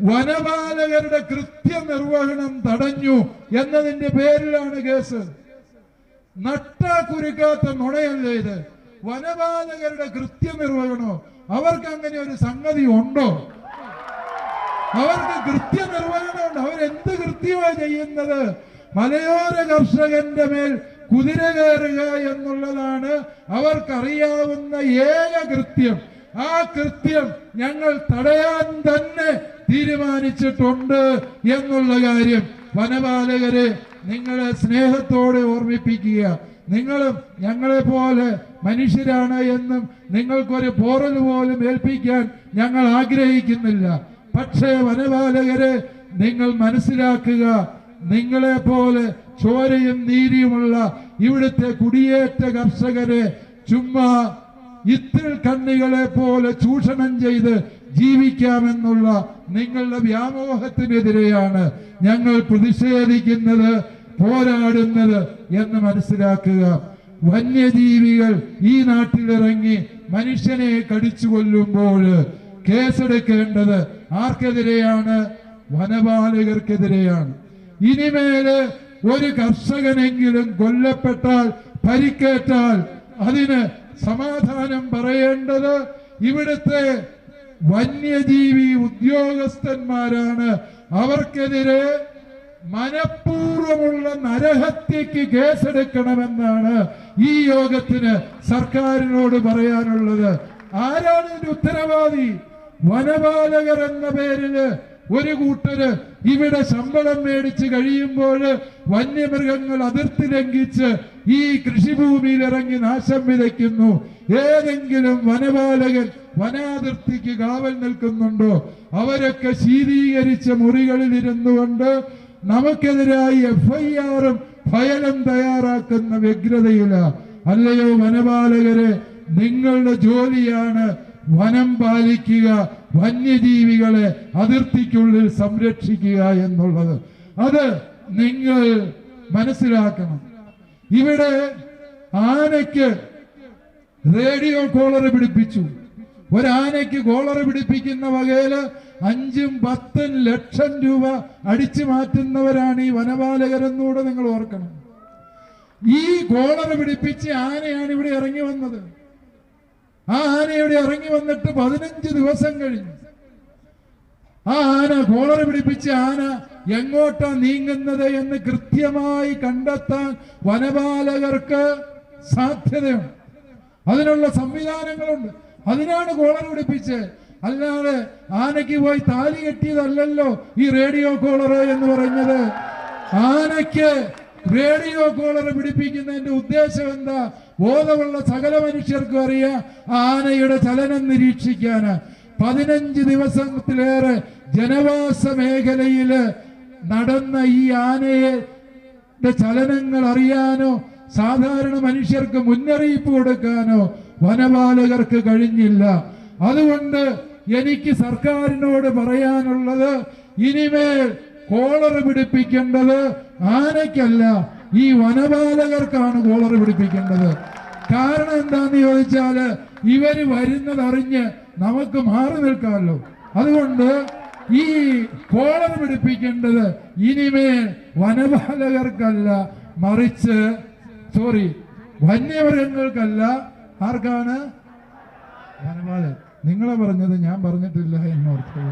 വനപാലകരുടെ കൃത്യനിർവഹണം തടഞ്ഞു എന്നതിന്റെ പേരിലാണ് കേസ്. നട്ടാക്കുരുക്കാത്ത നുണയല്ലേ ഇത്? വനപാലകരുടെ കൃത്യനിർവഹണോ? അവർക്ക് അങ്ങനെ ഒരു സംഗതി ഉണ്ടോ? അവർക്ക് കൃത്യനിർവഹണമുണ്ട് അവരെന്ത് കൃത്യമാണ് ചെയ്യുന്നത്? മലയോര കർഷകന്റെ മേൽ കുതിര കയറുക എന്നുള്ളതാണ് അവർക്കറിയാവുന്ന ഏക കൃത്യം. ആ കൃത്യം ഞങ്ങൾ തടയാൻ തന്നെ തീരുമാനിച്ചിട്ടുണ്ട് എന്നുള്ള കാര്യം വനപാലകരെ നിങ്ങളെ സ്നേഹത്തോടെ ഓർമ്മിപ്പിക്കുക. നിങ്ങളും ഞങ്ങളെ പോലെ മനുഷ്യരാണ് എന്നും നിങ്ങൾക്കൊരു പോറൽ പോലും ഏൽപ്പിക്കാൻ ഞങ്ങൾ ആഗ്രഹിക്കുന്നില്ല. പക്ഷേ വനപാലകരെ നിങ്ങൾ മനസ്സിലാക്കുക നിങ്ങളെ പോലെ ചോരയും നീരിയുമുള്ള ഇവിടുത്തെ കുടിയേറ്റ കർഷകരെ ചുമ്മാ ഇത്തിൽ കണ്ണികളെ പോലെ ചൂഷണം ചെയ്ത് ജീവിക്കാമെന്നുള്ള നിങ്ങളുടെ വ്യാമോഹത്തിനെതിരെയാണ് ഞങ്ങൾ പ്രതിഷേധിക്കുന്നത് പോരാടുന്നത് എന്ന് മനസ്സിലാക്കുക. വന്യജീവികൾ ഈ നാട്ടിലിറങ്ങി മനുഷ്യനെ കടിച്ചു കൊല്ലുമ്പോൾ കേസെടുക്കേണ്ടത് ആർക്കെതിരെയാണ്? വനപാലകർക്കെതിരെയാണ്. ഇനിമേൽ ഒരു കർഷകനെങ്കിലും കൊല്ലപ്പെട്ടാൽ പരിക്കേറ്റാൽ അതിന് സമാധാനം പറയേണ്ടത് ഇവിടുത്തെ വന്യജീവി ഉദ്യോഗസ്ഥന്മാരാണ്. അവർക്കെതിരെ മനഃപൂർവമുള്ള നരഹത്യക്ക് കേസെടുക്കണമെന്നാണ് ഈ യോഗത്തിന് സർക്കാരിനോട് പറയാനുള്ളത്. ആരാണ് ഇതിന്റെ ഉത്തരവാദി? വനപാലകർ എന്ന പേരിൽ ഒരു കൂട്ടര് ഇവിടെ ശമ്പളം മേടിച്ച് കഴിയുമ്പോൾ വന്യമൃഗങ്ങൾ അതിർത്തി ലംഘിച്ച് ഈ കൃഷിഭൂമിയിൽ ഇറങ്ങി നാശം വിതയ്ക്കുന്നു. ഏതെങ്കിലും വനപാലകൻ വനാതിർത്തിക്ക് കാവൽ നിൽക്കുന്നുണ്ടോ? അവരൊക്കെ ശീതീകരിച്ച മുറികളിൽ ഇരുന്നു കൊണ്ട് നമുക്കെതിരായി എഫ് ഐ ആറും ഫയലും തയ്യാറാക്കുന്ന വ്യഗ്രതയില. അല്ലയോ വനപാലകരെ നിങ്ങളുടെ ജോലിയാണ് വനം പാലിക്കുക വന്യജീവികളെ അതിർത്തിക്കുള്ളിൽ സംരക്ഷിക്കുക എന്നുള്ളത്. അത് നിങ്ങൾ മനസ്സിലാക്കണം. ഇവിടെ ആനയ്ക്ക് റേഡിയോ കോളർ പിടിപ്പിച്ചു. ഒരാനയ്ക്ക് കോളർ പിടിപ്പിക്കുന്ന വകയിൽ അഞ്ചും പത്തും ലക്ഷം രൂപ അടിച്ചു മാറ്റുന്നവരാണ് ഈ വനപാലകരെന്നൂടെ നിങ്ങൾ ഓർക്കണം. ഈ കോളർ പിടിപ്പിച്ച് ആനയാണ് ഇവിടെ ഇറങ്ങി വന്നത്. ആ ആന ഇവിടെ ഇറങ്ങി വന്നിട്ട് പതിനഞ്ച് ദിവസം കഴിഞ്ഞു. ആ ആന കോളർ പിടിപ്പിച്ച ആന എങ്ങോട്ടാ നീങ്ങുന്നത് എന്ന് കൃത്യമായി കണ്ടെത്താൻ വനപാലകർക്ക് സാധ്യതയുണ്ട്. അതിനുള്ള സംവിധാനങ്ങളുണ്ട്. അതിനാണ് കോളർ പിടിപ്പിച്ച്. അല്ലാതെ ആനയ്ക്ക് പോയി താലി കെട്ടിയതല്ലല്ലോ ഈ റേഡിയോ കോളർ എന്ന് പറയുന്നത്. ആനയ്ക്ക് റേഡിയോ കോളർ പിടിപ്പിക്കുന്നതിന്റെ ഉദ്ദേശം എന്താ? ബോധമുള്ള സകല മനുഷ്യർക്കും അറിയാം ആനയുടെ ചലനം നിരീക്ഷിക്കാന്. പതിനഞ്ച് ദിവസത്തിലേറെ ജനവാസ മേഖലയിൽ നടന്ന ഈ ആനയുടെ ചലനങ്ങൾ അറിയാനോ സാധാരണ മനുഷ്യർക്ക് മുന്നറിയിപ്പ് കൊടുക്കാനോ വനപാലകർക്ക് കഴിഞ്ഞില്ല. അതുകൊണ്ട് എനിക്ക് സർക്കാരിനോട് പറയാനുള്ളത് ഇനിമേൽ കോളർ പിടിപ്പിക്കേണ്ടത് ആനയ്ക്കല്ല ഈ വനപാലകർക്കാണ് കോളർ പിടിപ്പിക്കേണ്ടത്. കാരണം എന്താന്ന് ചോദിച്ചാൽ ഇവർ വരുന്നതറിഞ്ഞ് നമുക്ക് മാറി നിൽക്കാമല്ലോ. അതുകൊണ്ട് ഈ കോളർ പിടിപ്പിക്കേണ്ടത് ഇനിമേൽ വനപാലകർക്കല്ല മറിച്ച് സോറി വന്യമൃഗങ്ങൾക്കല്ല ആർക്കാണ്? വനപാലകർ നിങ്ങളെ പറഞ്ഞത് ഞാൻ പറഞ്ഞിട്ടില്ല എന്നോർത്ത്.